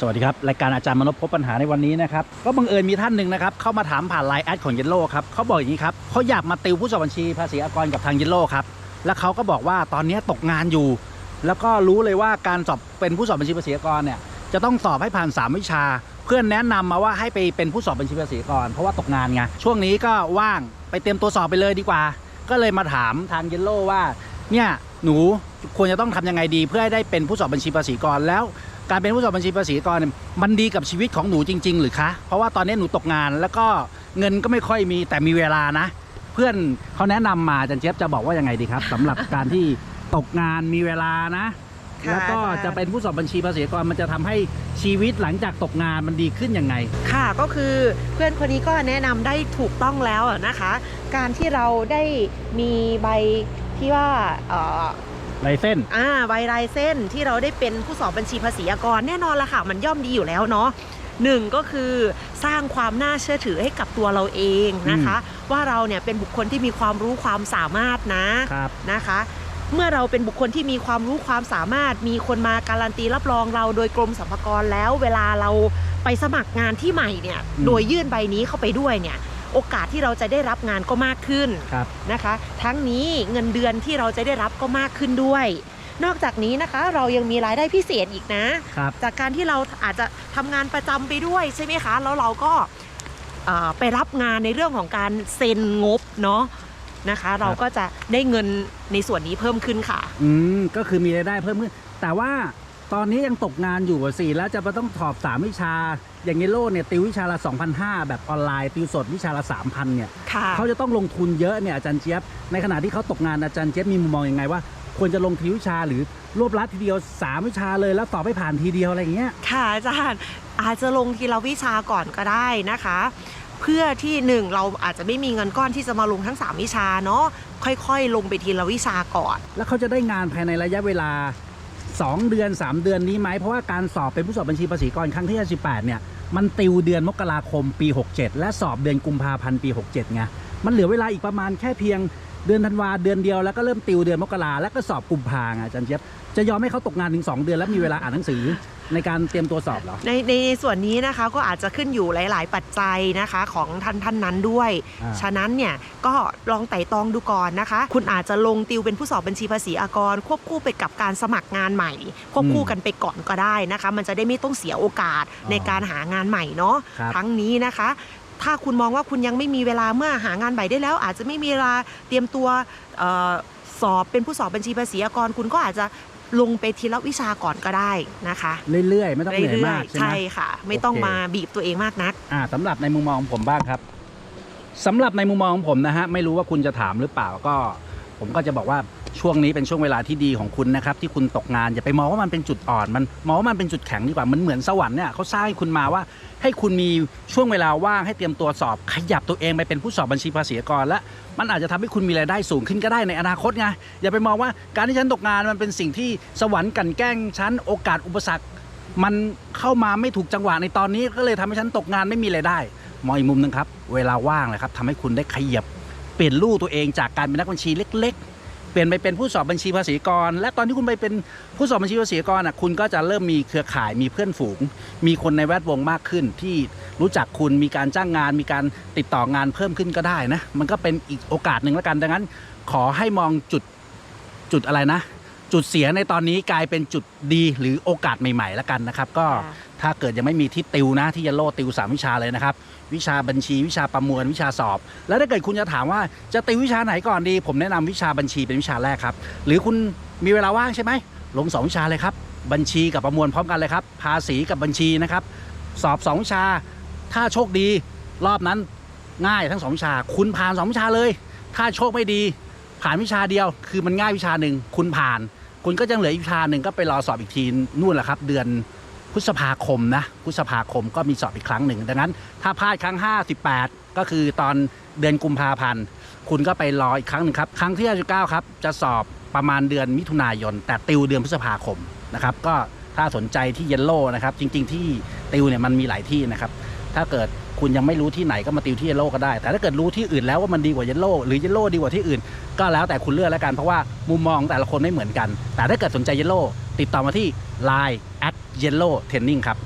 สวัสดีครับ รายการอาจารย์มนพพบปัญหาในวันนี้นะครับ ก็บังเอิญมีท่านหนึ่งนะครับ เข้ามาถามผ่านไลน์แอดของเยลโล่ครับเขาบอกอย่างนี้ครับเขาอยากมาติวผู้สอบบัญชีภาษีอากรกับทางเยลโล่ครับ แล้วเขาก็บอกว่าตอนนี้ตกงานอยู่ แล้วก็รู้เลยว่าการสอบเป็นผู้สอบบัญชีภาษีอากรเนี่ยจะต้องสอบให้ผ่าน 3 วิชา เพื่อนแนะนำมาว่าให้ไปเป็นผู้สอบบัญชีภาษีอากรเพราะว่าตกงานไงช่วงนี้ก็ว่างไปเตรียมตัวสอบไปเลยดีกว่า ก็เลยมาถามทางเยลโล่ว่าเนี่ยหนูควรจะต้องทำยังไงดี เพื่อให้ได้เป็นผู้สอบบัญชีภาษีอากรแล้ว การเป็นผู้สอบบัญชีภาษีอากรเนี่ยมันดีกับชีวิตของหนูจริง ๆ หรือคะ เพราะว่าตอนนี้หนูตกงาน แล้วก็เงินก็ไม่ค่อยมีแต่มีเวลานะ เพื่อนเขาแนะนำมาอาจันเจี๊ยบจะบอกว่ายังไงดีครับสำหรับการที่ตกงานมีเวลานะค่ะแล้วก็ค่ะจะเป็นผู้สอบบัญชีภาษีอากรมันจะทำให้ชีวิตหลังจากตกงานมันดีขึ้นยังไง ค่ะก็คือเพื่อนคนนี้ก็แนะนำได้ถูกต้องแล้วอะนะคะ การที่เราได้มีใบที่ว่า เอ่อไรเส้น อ่าใบลายเส้นที่เราได้เป็นผู้สอบบัญชีภาษีอากรแน่นอนละค่ะ มันย่อมดีอยู่แล้วเนาะหนึ่งก็คือสร้างความน่าเชื่อถือให้กับตัวเราเองนะคะ ว่าเราเนี่ยเป็นบุคคลที่มีความรู้ความสามารถนะครับนะคะ เมื่อเราเป็นบุคคลที่มีความรู้ความสามารถ มีคนมาการันตีรับรองเราโดยกรมสรรพากรแล้ว เวลาเราไปสมัครงานที่ใหม่เนี่ยอืมโดยยื่นใบนี้เข้าไปด้วยเนี่ย โอกาสที่เราจะได้รับงานก็มากขึ้นครับนะคะ ทั้งนี้เงินเดือนที่เราจะได้รับก็มากขึ้นด้วย นอกจากนี้นะคะเรายังมีรายได้พิเศษอีกนะครับจากการที่เราอาจจะทำงานประจำไปด้วยใช่ไหมคะ แล้วเราก็เอ่อไปรับงานในเรื่องของการเซ็นงบเนาะนะคะเราก็จะได้เงินในส่วนนี้เพิ่มขึ้นค่ะ อืมก็คือมีรายได้เพิ่มขึ้น แต่ว่า ตอนนี้ยังตกงานอยู่อะสิแล้วจะมาต้องสอบสามวิชา อย่างเยลโล่เนี่ยติววิชาละ 2,500 แบบออนไลน์ ติวสดวิชาละ 3,000เนี่ยค่ะเขาจะต้องลงทุนเยอะเนี่ยอาจารย์เจี๊ยบ ในขณะที่เขาตกงานอาจารย์เจี๊ยบมีมุมมองยังไงว่าควรจะลงทีวิชาหรือรวบรัดทีเดียว 3 วิชาเลยแล้วสอบให้ผ่านทีเดียวอะไรอย่างเงี้ยค่ะอาจารย์อาจจะลงทีละวิชาก่อนก็ได้นะคะ เพื่อที่หนึ่งเราอาจจะไม่มีเงินก้อนที่จะมาลงทั้ง 3 วิชาเนาะค่อยๆ ลงไปทีละวิชาก่อน แล้วเขาจะได้งานภายในระยะเวลา 2 เดือน 3 เดือนนี้ไหมเพราะว่าการสอบเป็นผู้สอบบัญชีภาษีกรครั้งที่58เนี่ยมันติวเดือนมกราคมปี 67 และสอบเดือนกุมภาพันธ์ปี 67ไงมันเหลือเวลาอีกประมาณแค่เพียงเดือนธันวาเดือนเดียวแล้วก็เริ่มติวเดือนมกราแล้วก็สอบกุมภาไงอาจารย์เจี๊ยบจะยอมให้เขาตกงานถึง 2 เดือนแล้วมีเวลาอ่านหนังสือ ในการเตรียมตัวสอบเหรอ ในในส่วนนี้นะคะก็อาจจะขึ้นอยู่หลาย ๆ ปัจจัยนะคะของท่านท่านนั้นด้วย อ่า ฉะนั้นเนี่ยก็ลองไต่ตองดูก่อนนะคะ คุณอาจจะลงติวเป็นผู้สอบบัญชีภาษีอากร ควบคู่ไปกับการสมัครงานใหม่ ควบคู่กันไปก่อนก็ได้นะคะ มันจะได้ไม่ต้องเสียโอกาสในการหางานใหม่เนาะ ครับ ทั้งนี้นะคะ ถ้าคุณมองว่าคุณยังไม่มีเวลาเมื่อหางานใหม่ได้แล้ว อาจจะไม่มีเวลาเตรียมตัวเออสอบเป็นผู้สอบบัญชีภาษีอากร คุณก็อาจจะ ลงไปทีละวิชาก่อนก็ได้นะคะ เรื่อยๆ ไม่ต้องเหนื่อยเรื่อมายกๆใช่ไหมใช่ค่ะ ไม่ต้องโอเคมาบีบตัวเองมากนักอ่าสำหรับในมุมมองของผมบ้างครับสำหรับในมุมมองของผมนะฮะไม่รู้ว่าคุณจะถามหรือเปล่าก็ ผมก็จะบอกว่าช่วงนี้เป็นช่วงเวลาที่ดีของคุณนะครับที่คุณตกงานอย่าไปมองว่ามันเป็นจุดอ่อนมันมองว่ามันเป็นจุดแข็งดีกว่ามันเหมือนสวรรค์เนี่ยเขาสร้างให้คุณมาว่า ให้คุณมีช่วงเวลาว่างให้เตรียมตัวสอบ ขยับตัวเองไปเป็นผู้สอบบัญชีภาษีอากรและมันอาจจะทำให้คุณมีรายได้สูงขึ้นก็ได้ในอนาคตไงอย่าไปมองว่าการที่ฉันตกงานมันเป็นสิ่งที่สวรรค์กันแกล้งฉันโอกาสอุปสรรค มันเข้ามาไม่ถูกจังหวะในตอนนี้ก็เลยทำให้ฉันตกงานไม่มีรายได้มองอีกมุมหนึงครับเวลาว่างเลยครับทำให้คุณได้ขยับ เปลี่ยนลู่ตัวเองจากการเป็นนักบัญชีเล็ก ๆ เปลี่ยนไปเป็นผู้สอบบัญชีภาษีกร และตอนที่คุณไปเป็นผู้สอบบัญชีภาษีกรอะคุณก็จะเริ่มมีเครือข่ายมีเพื่อนฝูง มีคนในแวดวงมากขึ้น ที่รู้จักคุณมีการจ้างงาน มีการติดต่องานเพิ่มขึ้นก็ได้นะมันก็เป็นอีกโอกาสหนึ่งแล้วกันดังนั้น ขอให้มองจุดจุดอะไรนะ จุดเสียในตอนนี้กลายเป็นจุดดีหรือโอกาสใหม่ๆแล้วกันนะครับ ก็ ค่ะ ถ้าเกิดยังไม่มีที่ติวนะที่จะโลดติวสามวิชาเลยนะครับ วิชาบัญชีวิชาประมวลวิชาสอบ แล้วถ้าเกิดคุณจะถามว่าจะติววิชาไหนก่อนดี ผมแนะนำวิชาบัญชีเป็นวิชาแรกครับ หรือคุณมีเวลาว่างใช่ไหมลงสองวิชาเลยครับ บัญชีกับประมวลพร้อมกันเลยครับ ภาษีกับบัญชีนะครับ สอบสองวิชา ถ้าโชคดีรอบนั้นง่ายทั้งสองวิชา คุณผ่านสองวิชาเลย ถ้าโชคไม่ดี ผ่านวิชาเดียว คือมันง่ายวิชาหนึ่งคุณผ่าน คุณก็ยังเหลืออีกวิชาหนึ่งก็ไปรอสอบอีกทีนู่นแหละครับ เดือน พฤษภาคมนะพฤษภาคมก็มีสอบอีกครั้งหนึ่ง ดังนั้นถ้าพลาดครั้ง 58 ก็คือตอนเดือนกุมภาพันธ์ คุณก็ไปรออีกครั้งหนึ่งครับ ครั้งที่59ครับ จะสอบประมาณเดือนมิถุนายน แต่ติวเดือนพฤษภาคมนะครับ ก็ถ้าสนใจที่เยลโล่นะครับ จริง ๆ ที่ติวเนี่ยมันมีหลายที่นะครับ ถ้าเกิดคุณยังไม่รู้ที่ไหนก็มาติวที่เยลโล่ก็ได้ แต่ถ้าเกิดรู้ที่อื่นแล้วว่ามันดีกว่าเยลโล่หรือเยลโล่ดีกว่าที่อื่น ก็แล้วแต่คุณเลือกแล้วกันเพราะว่ามุมมองแต่ละคนไม่เหมือนกัน แต่ถ้าเกิดสนใจเยลโล่ติดต่อมาที่ Line yellow training ครับ